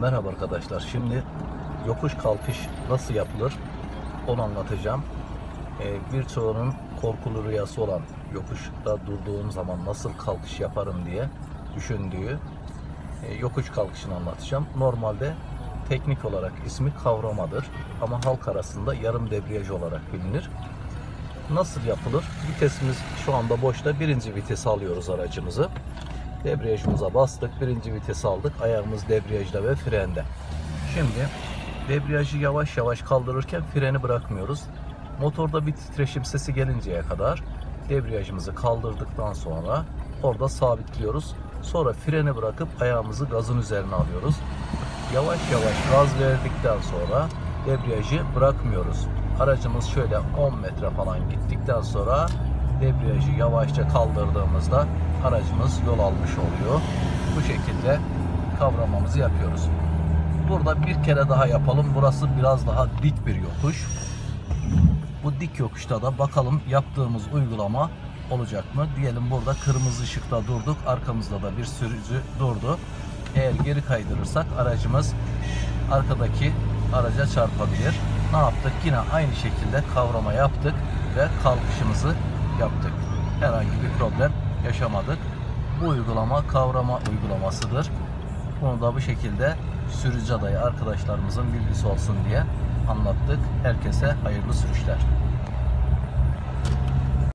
Merhaba arkadaşlar. Şimdi yokuş kalkış nasıl yapılır onu anlatacağım. Ee, birçoğunun korkulu rüyası olan yokuşta durduğum zaman nasıl kalkış yaparım diye düşündüğü e, yokuş kalkışını anlatacağım. Normalde teknik olarak ismi kavramadır ama halk arasında yarım debriyaj olarak bilinir. Nasıl yapılır? Vitesimiz şu anda boşta. Birinci vitesi alıyoruz aracımızı. Debriyajımıza bastık. Birinci vitesi aldık. Ayağımız debriyajda ve frende. Şimdi debriyajı yavaş yavaş kaldırırken freni bırakmıyoruz. Motorda bir titreşim sesi gelinceye kadar debriyajımızı kaldırdıktan sonra orada sabitliyoruz. Sonra freni bırakıp ayağımızı gazın üzerine alıyoruz. Yavaş yavaş gaz verdikten sonra debriyajı bırakmıyoruz. Aracımız şöyle 10 metre falan gittikten sonra debriyajı yavaşça kaldırdığımızda aracımız yol almış oluyor. Bu şekilde kavramamızı yapıyoruz. Burada bir kere daha yapalım. Burası biraz daha dik bir yokuş. Bu dik yokuşta da bakalım yaptığımız uygulama olacak mı? Diyelim burada kırmızı ışıkta durduk. Arkamızda da bir sürücü durdu. Eğer geri kaydırırsak aracımız arkadaki araca çarpabilir. Ne yaptık? Yine aynı şekilde kavrama yaptık ve kalkışımızı yaptık. Herhangi bir problem yaşamadık. Bu uygulama kavrama uygulamasıdır. Bunu da bu şekilde sürücü adayı arkadaşlarımızın bilgisi olsun diye anlattık. Herkese hayırlı sürüşler.